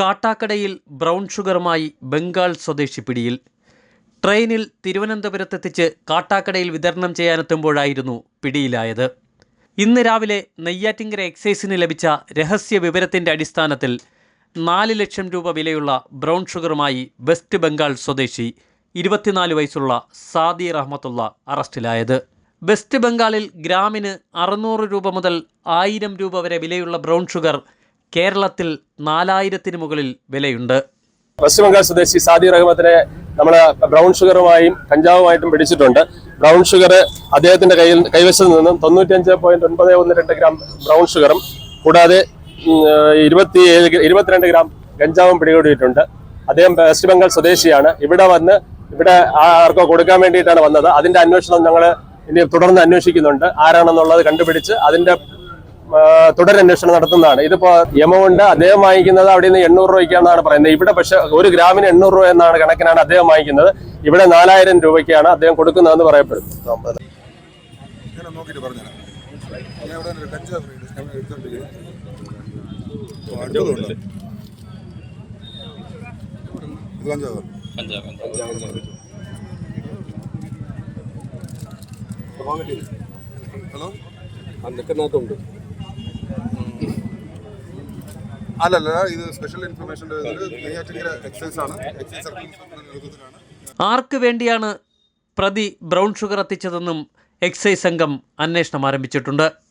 കാട്ടാക്കടയിൽ brown ഷുഗറുമായി Bengal സ്വദേശി പിടിയിൽ. ട്രെയിനിൽ തിരുവനന്തപുരത്തെത്തിച്ച് കാട്ടാക്കടയിൽ വിതരണം ചെയ്യാനെത്തുമ്പോഴായിരുന്നു പിടിയിലായത്. ഇന്ന് രാവിലെ നെയ്യാറ്റിങ്കര എക്സൈസിന് ലഭിച്ച രഹസ്യ വിവരത്തിന്റെ അടിസ്ഥാനത്തിൽ നാല് ലക്ഷം രൂപ വിലയുള്ള ബ്രൗൺ ഷുഗറുമായി വെസ്റ്റ് ബംഗാൾ സ്വദേശി ഇരുപത്തിനാല് വയസ്സുള്ള സാദി റഹ്മത്തുള്ള അറസ്റ്റിലായത്. വെസ്റ്റ് ബംഗാളിൽ ഗ്രാമിന് അറുന്നൂറ് രൂപ മുതൽ ആയിരം രൂപ വരെ വിലയുള്ള ബ്രൗൺ ഷുഗർ കേരളത്തിൽ നാലായിരത്തിന് മുകളിൽ വിലയുണ്ട്. വെസ്റ്റ് ബംഗാൾ സ്വദേശി സാദി റഹ്മത്തിനെ നമ്മൾ ബ്രൗൺ ഷുഗറുമായും കഞ്ചാവുമായിട്ടും പിടിച്ചിട്ടുണ്ട്. ബ്രൗൺ ഷുഗർ അദ്ദേഹത്തിന്റെ കയ്യിൽ കൈവശത്ത് നിന്നും തൊണ്ണൂറ്റഞ്ച് പോയിന്റ് ഒൻപത് ഒന്ന് രണ്ട് ഗ്രാം ബ്രൗൺ ഷുഗറും കൂടാതെ ഉം, ഇരുപത്തി ഏഴ് ഗ്ര- ഇരുപത്തിരണ്ട് ഗ്രാം കഞ്ചാവും പിടികൂടിയിട്ടുണ്ട്. അദ്ദേഹം വെസ്റ്റ് ബംഗാൾ സ്വദേശിയാണ്. ഇവിടെ വന്ന് ഇവിടെ ആർക്കോ കൊടുക്കാൻ വേണ്ടിയിട്ടാണ് വന്നത്. അതിന്റെ അന്വേഷണം ഞങ്ങൾ ഇനി തുടർന്ന് അന്വേഷിക്കുന്നുണ്ട്. ആരാണെന്നുള്ളത് കണ്ടുപിടിച്ച് അതിന്റെ തുടരന്വേഷണം നടത്തുന്നതാണ്. ഇതിപ്പോ എമൗണ്ട് അദ്ദേഹം വാങ്ങിക്കുന്നത് അവിടെ നിന്ന് എണ്ണൂറ് രൂപയ്ക്കാണെന്നാണ് പറയുന്നത്. ഇവിടെ പക്ഷെ ഒരു ഗ്രാമിന് എണ്ണൂറ് രൂപ എന്നാണ് കണക്കിനാണ് അദ്ദേഹം വാങ്ങിക്കുന്നത്. ഇവിടെ നാലായിരം രൂപയ്ക്കാണ് അദ്ദേഹം കൊടുക്കുന്നതെന്ന് പറയപ്പെടുന്നത് ഹലോ? നിൽക്കുന്നതുണ്ട് അല്ലല്ല ഇത് സ്പെഷ്യൽ ആണ്. എക്സൈസ് നേതൃത്വത്തിലാണ് ആർക്ക് വേണ്ടിയാണ് പ്രതി ബ്രൗൺ ഷുഗർ എത്തിച്ചതെന്നും എക്സൈസ് സംഘം അന്വേഷണം ആരംഭിച്ചിട്ടുണ്ട്.